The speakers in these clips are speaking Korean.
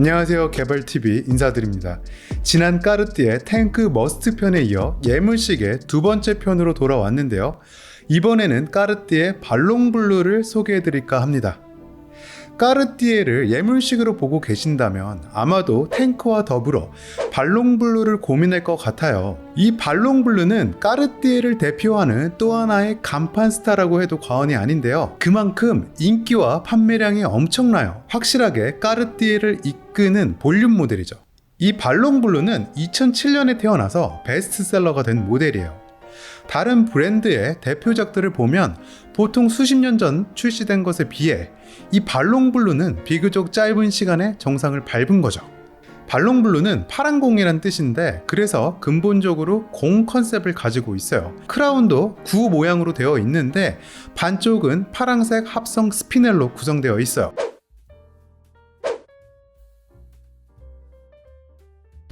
안녕하세요 개발TV 인사드립니다. 지난 까르띠에 탱크 머스트 편에 이어 예물식의 두 번째 편으로 돌아왔는데요. 이번에는 까르띠에 발롱블루를 소개해드릴까 합니다 까르띠에를 예물식으로 보고 계신다면 아마도 탱크와 더불어 발롱블루를 고민할 것 같아요. 이 발롱블루는 까르띠에를 대표하는 또 하나의 간판 스타라고 해도 과언이 아닌데요. 그만큼 인기와 판매량이 엄청나요. 확실하게 까르띠에를 이끄는 볼륨 모델이죠. 이 발롱블루는 2007년에 태어나서 베스트셀러가 된 모델이에요. 다른 브랜드의 대표작들을 보면 보통 수십 년 전 출시된 것에 비해 이 발롱블루는 비교적 짧은 시간에 정상을 밟은 거죠. 발롱블루는 파란 공이란 뜻인데 그래서 근본적으로 공 컨셉을 가지고 있어요. 크라운도 구 모양으로 되어 있는데 반쪽은 파랑색 합성 스피넬로 구성되어 있어요.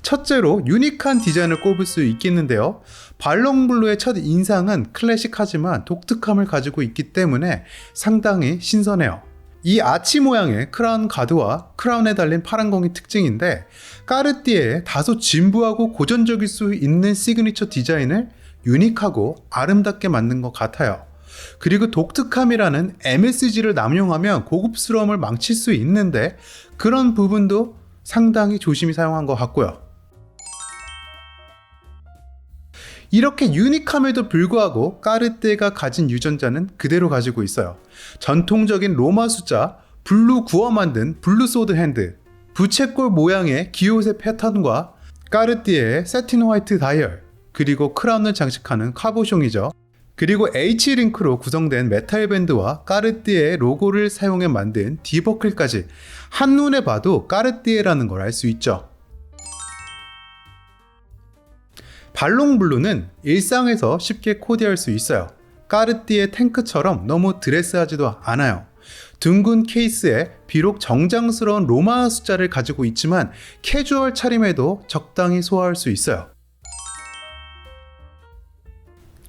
첫째로 유니크한 디자인을 꼽을 수 있겠는데요. 발롱블루의 첫 인상은 클래식하지만 독특함을 가지고 있기 때문에 상당히 신선해요. 이 아치 모양의 크라운 가드와 크라운에 달린 파란 공이 특징인데 까르띠에의 다소 진부하고 고전적일 수 있는 시그니처 디자인을 유니크하고 아름답게 만든 것 같아요. 그리고 독특함이라는 MSG를 남용하면 고급스러움을 망칠 수 있는데 그런 부분도 상당히 조심히 사용한 것 같고요. 이렇게 유니크함에도 불구하고 까르띠에가 가진 유전자는 그대로 가지고 있어요. 전통적인 로마 숫자 블루 구워 만든 블루 소드 핸드, 부채꼴 모양의 기호색 패턴과 까르띠에의 세틴 화이트 다이얼, 그리고 크라운을 장식하는 카보숑이죠. 그리고 H링크로 구성된 메탈 밴드와 까르띠에의 로고를 사용해 만든 디버클까지 한눈에 봐도 까르띠에라는 걸 알 수 있죠. 발롱블루는 일상에서 쉽게 코디할 수 있어요. 까르띠에 탱크처럼 너무 드레스하지도 않아요. 둥근 케이스에 비록 정장스러운 로마 숫자를 가지고 있지만 캐주얼 차림에도 적당히 소화할 수 있어요.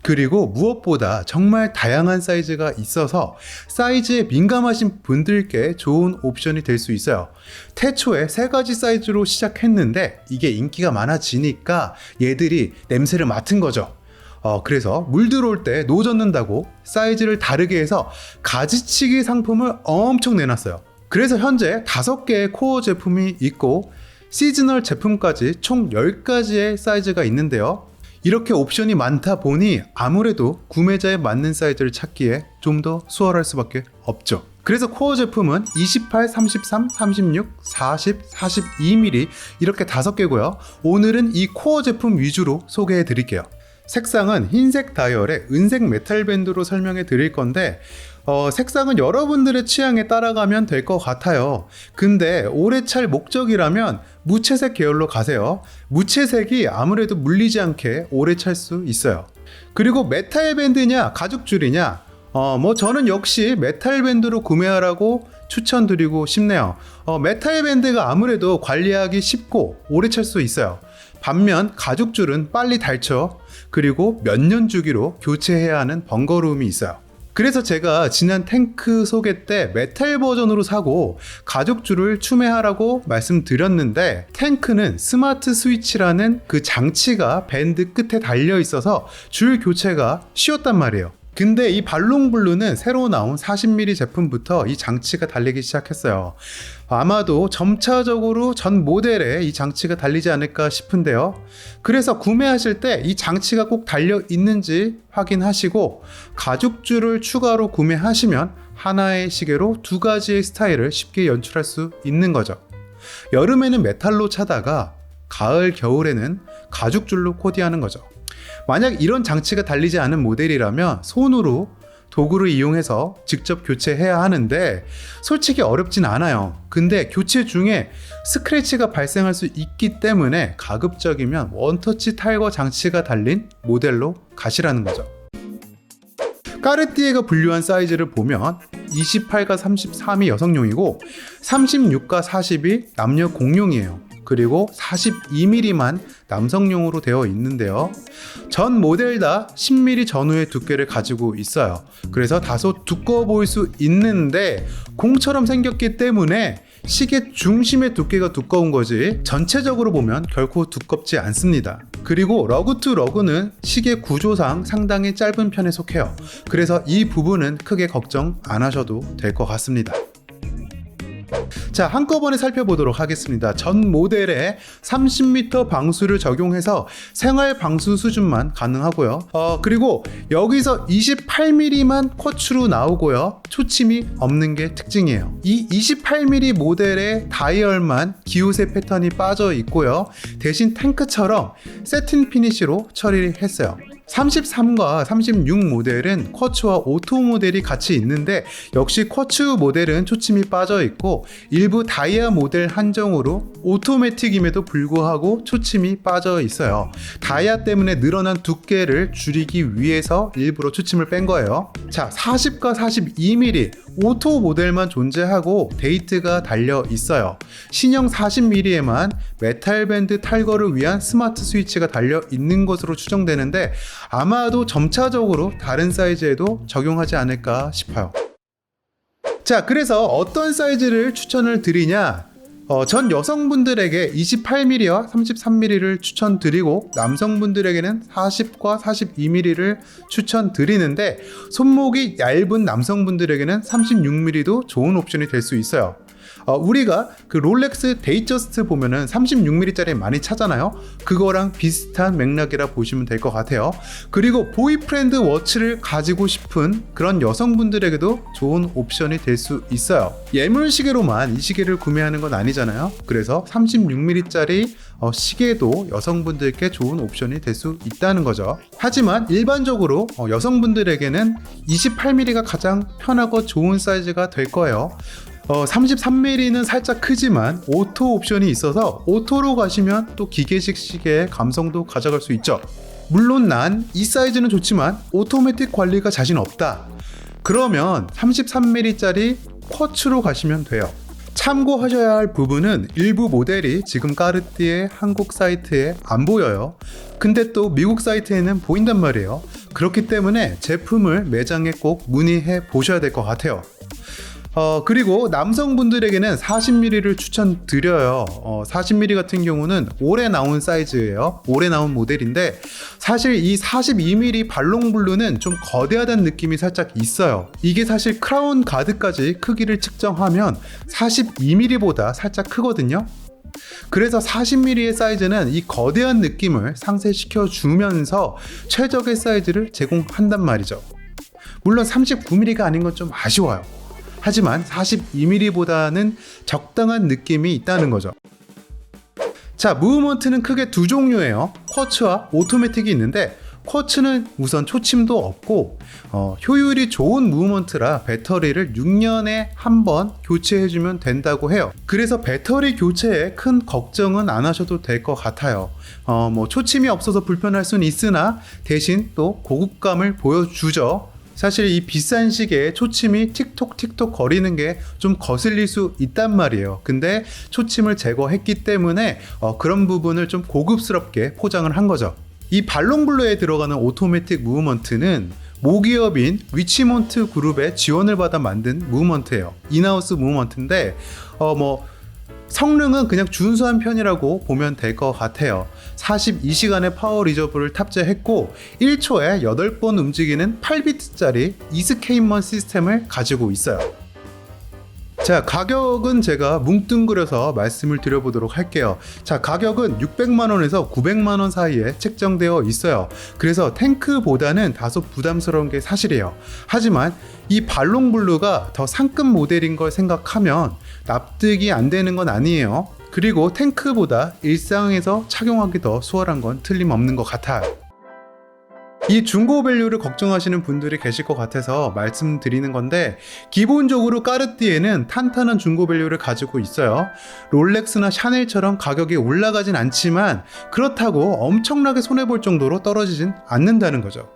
그리고 무엇보다 정말 다양한 사이즈가 있어서 사이즈에 민감하신 분들께 좋은 옵션이 될 수 있어요. 태초에 세 가지 사이즈로 시작했는데 이게 인기가 많아지니까 얘들이 냄새를 맡은 거죠. 어, 그래서 물 들어올 때 노젓는다고 사이즈를 다르게 해서 가지치기 상품을 엄청 내놨어요. 그래서 현재 다섯 개의 코어 제품이 있고 시즈널 제품까지 총 10가지의 사이즈가 있는데요. 이렇게 옵션이 많다 보니 아무래도 구매자에 맞는 사이즈를 찾기에 좀 더 수월할 수밖에 없죠. 그래서 코어 제품은 28, 33, 36, 40, 42mm 이렇게 다섯 개고요. 오늘은 이 코어 제품 위주로 소개해 드릴게요. 색상은 흰색 다이얼에 은색 메탈 밴드로 설명해 드릴 건데 어, 색상은 여러분들의 취향에 따라가면 될 것 같아요. 근데 오래 찰 목적이라면 무채색 계열로 가세요. 무채색이 아무래도 물리지 않게 오래 찰 수 있어요. 그리고 메탈 밴드냐 가죽줄이냐 어, 뭐 저는 역시 메탈 밴드로 구매하라고 추천드리고 싶네요. 어, 메탈 밴드가 아무래도 관리하기 쉽고 오래 찰 수 있어요. 반면 가죽줄은 빨리 닳죠. 그리고 몇 년 주기로 교체해야 하는 번거로움이 있어요. 그래서 제가 지난 탱크 소개 때 메탈 버전으로 사고 가죽줄을 추매하라고 말씀드렸는데 탱크는 스마트 스위치라는 그 장치가 밴드 끝에 달려 있어서 줄 교체가 쉬웠단 말이에요. 근데 이 발롱블루는 새로 나온 40mm 제품부터 이 장치가 달리기 시작했어요. 아마도 점차적으로 전 모델에 이 장치가 달리지 않을까 싶은데요. 그래서 구매하실 때 이 장치가 꼭 달려 있는지 확인하시고 가죽줄을 추가로 구매하시면 하나의 시계로 두 가지의 스타일을 쉽게 연출할 수 있는 거죠. 여름에는 메탈로 차다가 가을, 겨울에는 가죽줄로 코디하는 거죠. 만약 이런 장치가 달리지 않은 모델이라면 손으로 도구를 이용해서 직접 교체해야 하는데 솔직히 어렵진 않아요. 근데 교체 중에 스크래치가 발생할 수 있기 때문에 가급적이면 원터치 탈거 장치가 달린 모델로 가시라는 거죠. 까르띠에가 분류한 사이즈를 보면 28과 33이 여성용이고 36과 40이 남녀 공용이에요. 그리고 42mm만 남성용으로 되어 있는데요. 전 모델 다 10mm 전후의 두께를 가지고 있어요. 그래서 다소 두꺼워 보일 수 있는데 공처럼 생겼기 때문에 시계 중심의 두께가 두꺼운 거지 전체적으로 보면 결코 두껍지 않습니다. 그리고 러그 투 러그는 시계 구조상 상당히 짧은 편에 속해요. 그래서 이 부분은 크게 걱정 안 하셔도 될 것 같습니다. 자, 한꺼번에 살펴보도록 하겠습니다. 전 모델에 30m 방수를 적용해서 생활 방수 수준만 가능하고요. 어, 그리고 여기서 28mm만 쿼츠로 나오고요. 초침이 없는 게 특징이에요. 이 28mm 모델의 다이얼만 기우새 패턴이 빠져 있고요. 대신 탱크처럼 세틴 피니시로 처리를 했어요. 33과 36 모델은 쿼츠와 오토 모델이 같이 있는데 역시 쿼츠 모델은 초침이 빠져 있고 일부 다이아 모델 한정으로 오토매틱임에도 불구하고 초침이 빠져 있어요. 다이아 때문에 늘어난 두께를 줄이기 위해서 일부러 초침을 뺀 거예요. 자, 40과 42mm 오토 모델만 존재하고 데이트가 달려 있어요. 신형 40mm에만 메탈 밴드 탈거를 위한 스마트 스위치가 달려 있는 것으로 추정되는데 아마도 점차적으로 다른 사이즈에도 적용하지 않을까 싶어요. 자, 그래서 어떤 사이즈를 추천을 드리냐? 어, 전 여성분들에게 28mm와 33mm를 추천드리고 남성분들에게는 40과 42mm를 추천드리는데 손목이 얇은 남성분들에게는 36mm도 좋은 옵션이 될 수 있어요. 어, 우리가 그 롤렉스 데이저스트 보면은 36mm짜리 많이 차잖아요. 그거랑 비슷한 맥락이라 보시면 될 것 같아요. 그리고 보이프렌드 워치를 가지고 싶은 그런 여성분들에게도 좋은 옵션이 될 수 있어요. 예물 시계로만 이 시계를 구매하는 건 아니잖아요. 그래서 36mm짜리 어, 시계도 여성분들께 좋은 옵션이 될 수 있다는 거죠. 하지만 일반적으로 어, 여성분들에게는 28mm가 가장 편하고 좋은 사이즈가 될 거예요. 어, 33mm는 살짝 크지만 오토 옵션이 있어서 오토로 가시면 또 기계식 시계의 감성도 가져갈 수 있죠. 물론 난 이 사이즈는 좋지만 오토매틱 관리가 자신 없다. 그러면 33mm짜리 쿼츠로 가시면 돼요. 참고하셔야 할 부분은 일부 모델이 지금 까르띠에 한국 사이트에 안 보여요. 근데 또 미국 사이트에는 보인단 말이에요. 그렇기 때문에 제품을 매장에 꼭 문의해 보셔야 될 것 같아요. 어, 그리고 남성분들에게는 40mm를 추천드려요. 어, 40mm 같은 경우는 올해 나온 사이즈예요. 올해 나온 모델인데 사실 이 42mm 발롱블루는 좀 거대하다는 느낌이 살짝 있어요. 이게 사실 크라운 가드까지 크기를 측정하면 42mm보다 살짝 크거든요. 그래서 40mm의 사이즈는 이 거대한 느낌을 상쇄시켜 주면서 최적의 사이즈를 제공한단 말이죠. 물론 39mm가 아닌 건 좀 아쉬워요. 하지만 42mm보다는 적당한 느낌이 있다는 거죠. 자, 무브먼트는 크게 두 종류예요. 쿼츠와 오토매틱이 있는데 쿼츠는 우선 초침도 없고 어, 효율이 좋은 무브먼트라 배터리를 6년에 한 번 교체해주면 된다고 해요. 그래서 배터리 교체에 큰 걱정은 안 하셔도 될 것 같아요. 어, 뭐 초침이 없어서 불편할 수는 있으나 대신 또 고급감을 보여주죠. 사실 이 비싼 시계에 초침이 틱톡 틱톡 거리는 게 좀 거슬릴 수 있단 말이에요. 근데 초침을 제거했기 때문에 어, 그런 부분을 좀 고급스럽게 포장을 한 거죠. 이 발롱블루에 들어가는 오토매틱 무브먼트는 모기업인 위치몬트 그룹의 지원을 받아 만든 무브먼트예요. 인하우스 무브먼트인데 어뭐 성능은 그냥 준수한 편이라고 보면 될 것 같아요. 42시간의 파워 리저브를 탑재했고 1초에 8번 움직이는 8비트짜리 이스케인먼 시스템을 가지고 있어요. 자, 가격은 제가 뭉뚱그려서 말씀을 드려보도록 할게요. 자, 가격은 600만 원에서 900만 원 사이에 책정되어 있어요. 그래서 탱크보다는 다소 부담스러운 게 사실이에요. 하지만 이 발롱블루가 더 상급 모델인 걸 생각하면 납득이 안 되는 건 아니에요. 그리고 탱크보다 일상에서 착용하기 더 수월한 건 틀림없는 것 같아요. 이 중고 밸류를 걱정하시는 분들이 계실 것 같아서 말씀드리는 건데 기본적으로 까르띠에는 탄탄한 중고 밸류를 가지고 있어요. 롤렉스나 샤넬처럼 가격이 올라가진 않지만 그렇다고 엄청나게 손해 볼 정도로 떨어지진 않는다는 거죠.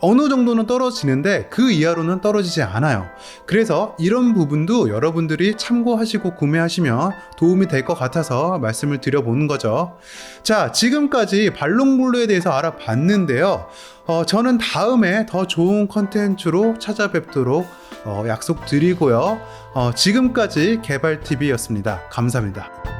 어느 정도는 떨어지는데 그 이하로는 떨어지지 않아요. 그래서 이런 부분도 여러분들이 참고하시고 구매하시면 도움이 될 것 같아서 말씀을 드려보는 거죠. 자, 지금까지 발롱블루에 대해서 알아봤는데요. 어, 저는 다음에 더 좋은 컨텐츠로 찾아뵙도록 어, 약속드리고요. 어, 지금까지 개발TV였습니다. 감사합니다.